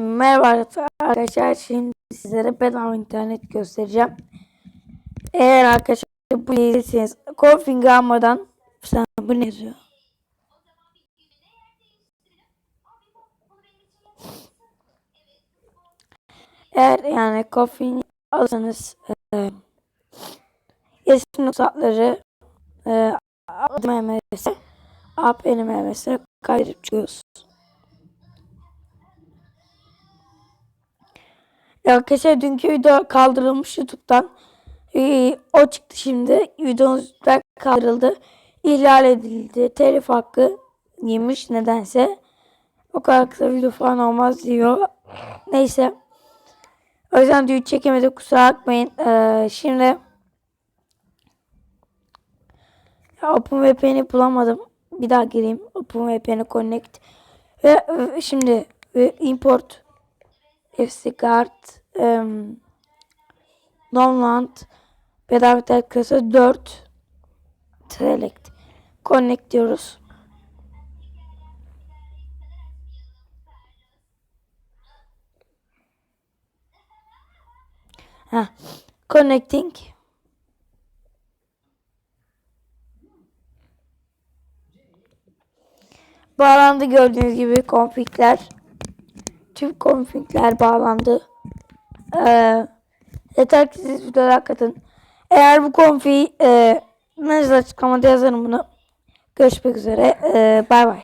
Merhaba arkadaşlar. Şimdi sizlere bedava internet göstereceğim. Eğer arkadaşlar bu izlediyseniz Config almadan sen bu ne yazıyor? Eğer yani Config alırsanız e, eski noktaları e, adım MMS'e app MMS'e kaydedip çıkıyoruz. Arkadaşlar dünkü video kaldırılmış YouTube'dan. Ee, o çıktı şimdi. Videomuz da kaldırıldı. İhlal edildi. Telif hakkı yemiş nedense. O kadar kısa video falan olmaz diyor. Neyse. O yüzden düğün çekemedik kusura bakmayın. Ee, şimdi OpenVPN'i bulamadım. Bir daha gireyim. OpenVPN'i connect. Ve şimdi ve import FC Guard um, Downland bedava internet kasa 4 select connect diyoruz. Ha, connecting. Bağlandı gördüğünüz gibi configler. Tüm configler bağlandı. Ee, yeter ki siz videolara katın. Eğer bu konfiyi e, mesaj açıklamada yazarım bunu. Görüşmek üzere. Ee, bay bay.